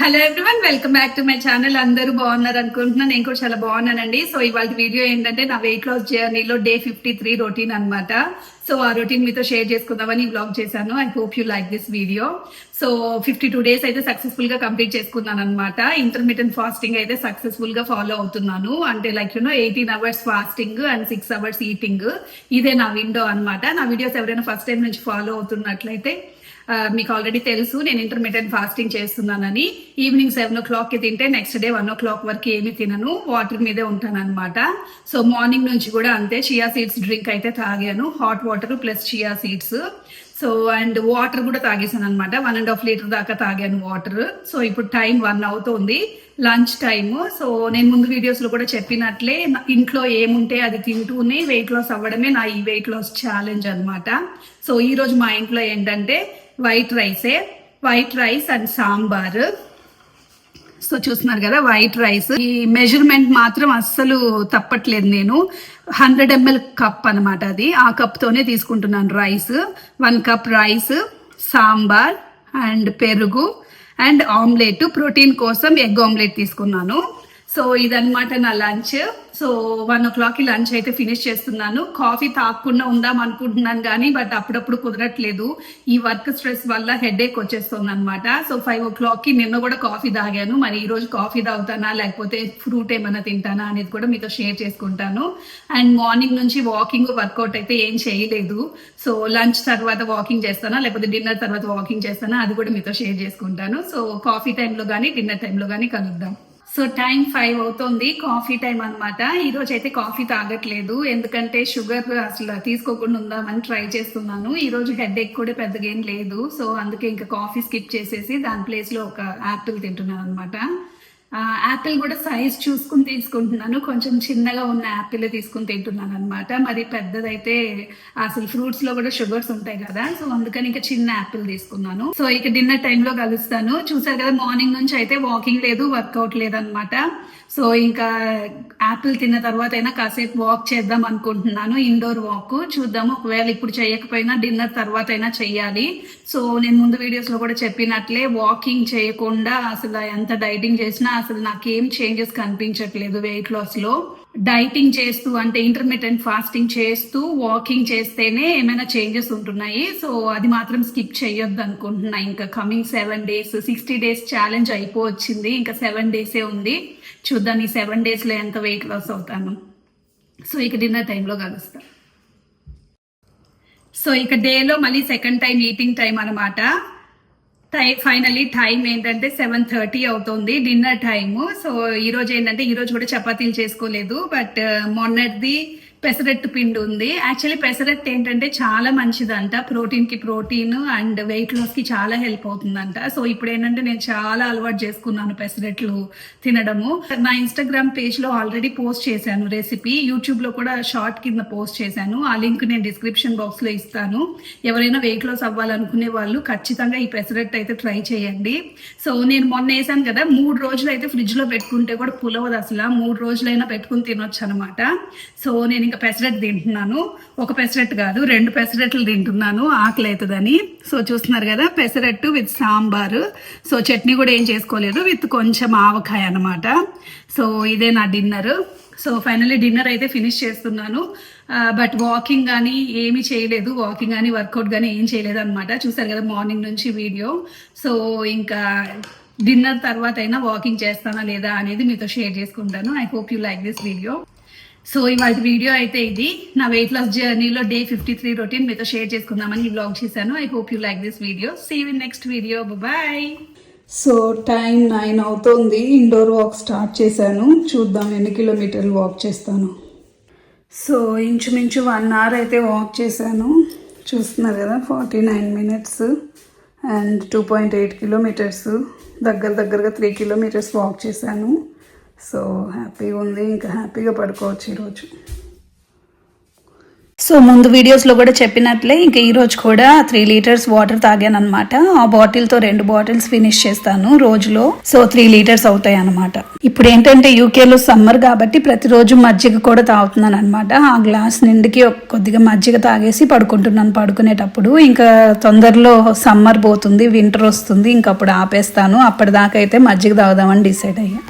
Hello everyone welcome back to my channel అందరూ బాగున్నారు అనుకుంటున్నాను. నేను కూడా చాలా బాగున్నానండి. సో ఇవాళ వీడియో ఏంటంటే నా వెయిట్ లాస్ జర్నీలో డే ఫిఫ్టీ త్రీ రొటీన్ అనమాట సో ఆ రొటీన్ మీతో షేర్ చేసుకుందామని బ్లాగ్ చేశాను. I hope you like this video so fifty two days అయితే సక్సెస్ఫుల్గా కంప్లీట్ చేసుకున్నాను అనమాట ఇంటర్మీడియట్ ఫాస్టింగ్ అయితే సక్సెస్ఫుల్గా ఫాలో అవుతున్నాను. అంటే like you know eighteen hours fasting and six hours eating ఇదే నా విండో అనమాట నా వీడియోస్ ఎవరైనా ఫస్ట్ టైం నుంచి ఫాలో అవుతున్నట్లయితే మీకు ఆల్రెడీ తెలుసు నేను ఇంటర్మీడియట్ ఫాస్టింగ్ చేస్తున్నానని. ఈవినింగ్ సెవెన్ ఓ క్లాక్కి తింటే next day one o'clock వరకు ఏమి తినను వాటర్ మీదే ఉంటాను అనమాట సో మార్నింగ్ నుంచి కూడా అంతే చియా సీడ్స్ డ్రింక్ అయితే తాగాను hot water plus chia seeds so and water కూడా తాగేసాను అనమాట వన్ అండ్ హాఫ్ లీటర్ దాకా తాగాను వాటర్ సో ఇప్పుడు టైం వన్ అవుతుంది లంచ్ టైమ్ సో నేను ముందు వీడియోస్లో కూడా చెప్పినట్లే ఇంట్లో ఏముంటే అది తింటూనే వెయిట్ లాస్ అవ్వడమే నా ఈ వెయిట్ లాస్ ఛాలెంజ్ అనమాట సో ఈరోజు మా ఇంట్లో ఏంటంటే వైట్ రైసే white rice and sambar. So చూస్తున్నారు కదా వైట్ రైస్ ఈ మెజర్మెంట్ మాత్రం అస్సలు తప్పట్లేదు నేను. హండ్రెడ్ ఎంఎల్ కప్ అన్నమాట అది. ఆ కప్తోనే తీసుకుంటున్నాను rice one cup rice sambar and పెరుగు అండ్ ఆమ్లెట్ ప్రోటీన్ కోసం ఎగ్ ఆమ్లెట్ తీసుకున్నాను. సో ఇదనమాట నా లంచ్. సో వన్ ఓ క్లాక్కి లంచ్ అయితే ఫినిష్ చేస్తున్నాను. కాఫీ తాగకుండా ఉందాం అనుకుంటున్నాను కానీ బట్ అప్పుడప్పుడు కుదరట్లేదు. ఈ వర్క్ స్ట్రెస్ వల్ల హెడ్ ఏక్ వచ్చేస్తుంది అనమాట సో ఫైవ్ ఓ క్లాక్కి నిన్న కూడా కాఫీ తాగాను. మరి ఈ రోజు కాఫీ తాగుతానా లేకపోతే ఫ్రూట్ ఏమైనా తింటానా అనేది కూడా మీతో షేర్ చేసుకుంటాను. అండ్ మార్నింగ్ నుంచి వాకింగ్ వర్కౌట్ అయితే ఏం చేయలేదు. సో లంచ్ తర్వాత వాకింగ్ చేస్తానా లేకపోతే డిన్నర్ తర్వాత వాకింగ్ చేస్తానా అది కూడా మీతో షేర్ చేసుకుంటాను. సో కాఫీ టైంలో కానీ డిన్నర్ టైంలో కానీ కలుద్దాం. సో టైం ఫైవ్ అవుతుంది. కాఫీ టైం అనమాట ఈరోజు అయితే కాఫీ తాగట్లేదు. ఎందుకంటే షుగర్ అసలు తీసుకోకుండా ఉందామని ట్రై చేస్తున్నాను. ఈ రోజు హెడ్ ఎక్ కూడా పెద్దగా ఏం లేదు. సో అందుకే ఇంకా కాఫీ స్కిప్ చేసేసి దాని ప్లేస్లో ఒక యాపిల్ తింటున్నాను అనమాట యాపిల్ కూడా సైజ్ చూసుకుని తీసుకుంటున్నాను. కొంచెం చిన్నగా ఉన్న యాపిల్ తీసుకుని తింటున్నాను అనమాట మరి పెద్దదైతే అసలు ఫ్రూట్స్లో కూడా షుగర్స్ ఉంటాయి కదా. సో అందుకని ఇంకా చిన్న యాపిల్ తీసుకున్నాను. సో ఇక డిన్నర్ టైంలో కలుస్తాను. చూసారు కదా మార్నింగ్ నుంచి అయితే వాకింగ్ లేదు వర్కౌట్ లేదనమాట సో ఇంకా యాపిల్ తిన్న తర్వాత అయినా కాసేపు వాక్ చేద్దాం అనుకుంటున్నాను. ఇండోర్ వాక్ చూద్దాం ఒకవేళ ఇప్పుడు చేయకపోయినా డిన్నర్ తర్వాత అయినా చెయ్యాలి. సో నేను ముందు వీడియోస్లో కూడా చెప్పినట్లే వాకింగ్ చేయకుండా అసలు ఎంత డైటింగ్ చేసినా అసలు నాకేం చేంజెస్ కనిపించట్లేదు వెయిట్ లాస్లో డైటింగ్ చేస్తూ అంటే ఇంటర్మీడియట్ ఫాస్టింగ్ చేస్తూ వాకింగ్ చేస్తేనే ఏమైనా చేంజెస్ ఉంటున్నాయి. సో అది మాత్రం స్కిప్ చేయొద్దు అనుకుంటున్నా ఇంకా coming seven days sixty days challenge అయిపోవచ్చింది. ఇంకా సెవెన్ డేసే ఉంది. చూద్దాం ఈ సెవెన్ డేస్లో ఎంత వెయిట్ లాస్ అవుతాను. సో ఇక డిన్నర్ టైంలో కలుస్తా. సో ఇక డేలో మళ్ళీ సెకండ్ టైం ఈటింగ్ టైం అనమాట టై ఫైనలీ టైం ఏంటంటే సెవెన్ థర్టీ అవుతుంది డిన్నర్ టైము సో ఈ రోజు ఏంటంటే ఈ రోజు కూడా చపాతీలు చేసుకోలేదు. బట్ uh, మొన్నటిది పెసరట్టు పిండి ఉంది. యాక్చువల్లీ పెసరట్టు ఏంటంటే చాలా మంచిదంట. ప్రోటీన్కి ప్రోటీన్ అండ్ వెయిట్ లాస్కి చాలా హెల్ప్ అవుతుందంట. సో ఇప్పుడు ఏంటంటే నేను చాలా అలవాటు చేసుకున్నాను పెసరట్లు తినడము. నా ఇన్స్టాగ్రామ్ పేజ్లో ఆల్రెడీ పోస్ట్ చేశాను రెసిపీ యూట్యూబ్లో కూడా షార్ట్ కింద పోస్ట్ చేశాను. ఆ లింక్ నేను డిస్క్రిప్షన్ బాక్స్లో ఇస్తాను. ఎవరైనా వెయిట్ లాస్ అవ్వాలనుకునే వాళ్ళు ఖచ్చితంగా ఈ పెసరట్టు అయితే ట్రై చేయండి. సో నేను మొన్న వేసాను కదా మూడు రోజులు అయితే ఫ్రిడ్జ్లో పెట్టుకుంటే కూడా పులవదు అసలు. మూడు రోజులైనా పెట్టుకుని తినొచ్చు అనమాట సో నేను ఇంకా పెసరెట్ తింటున్నాను. ఒక పెసరెట్ కాదు రెండు పెసరట్లు తింటున్నాను. ఆకలి అవుతుందని సో చూస్తున్నారు కదా పెసరట్టు విత్ సాంబారు. సో చట్నీ కూడా ఏం చేసుకోలేదు విత్ కొంచెం ఆవకాయ అనమాట సో ఇదే నా డిన్నర్. సో ఫైనల్లీ డిన్నర్ అయితే ఫినిష్ చేస్తున్నాను. బట్ వాకింగ్ కానీ ఏమీ చేయలేదు. వాకింగ్ కానీ వర్కౌట్ కానీ ఏం చేయలేదు అనమాట చూసారు కదా మార్నింగ్ నుంచి వీడియో. సో ఇంకా డిన్నర్ తర్వాత అయినా వాకింగ్ చేస్తానా లేదా అనేది మీతో షేర్ చేసుకుంటాను. I hope you like this video so ఇవాళ వీడియో అయితే ఇది. నా వెయిట్ లాస్ జర్నీలో డే ఫిఫ్టీ త్రీ రొటీన్ మీతో షేర్ చేసుకుందామని బ్లాగ్ చేశాను. I hope you like this video see in next video bye so time nine అవుతుంది. ఇండోర్ వాక్ స్టార్ట్ చేశాను. చూద్దాం ఎన్ని కిలోమీటర్లు వాక్ చేస్తాను. సో ఇంచుమించు వన్ అవర్ అయితే వాక్ చేశాను. చూస్తున్నారు కదా forty nine minutes and two point eight kilometres దగ్గర దగ్గరగా త్రీ కిలోమీటర్స్ వాక్ చేశాను. సో హ్యాపీగా ఉంది ఇంకా హ్యాపీగా పడుకోవచ్చు ఈరోజు. సో ముందు వీడియోస్లో కూడా చెప్పినట్లే ఇంకా ఈరోజు కూడా త్రీ లీటర్స్ వాటర్ తాగాను అనమాట ఆ బాటిల్తో రెండు బాటిల్స్ ఫినిష్ చేస్తాను రోజులో. సో త్రీ లీటర్స్ అవుతాయి అనమాట ఇప్పుడు ఏంటంటే యూకేలో సమ్మర్ కాబట్టి ప్రతిరోజు మజ్జిగ కూడా తాగుతున్నాను అనమాట ఆ గ్లాస్ నిండుకి కొద్దిగా మజ్జిగ తాగేసి పడుకుంటున్నాను పడుకునేటప్పుడు. ఇంకా తొందరలో సమ్మర్ పోతుంది వింటర్ వస్తుంది ఇంకప్పుడు ఆపేస్తాను. అప్పటిదాకా అయితే మజ్జిగ తాగుదామని డిసైడ్ అయ్యా.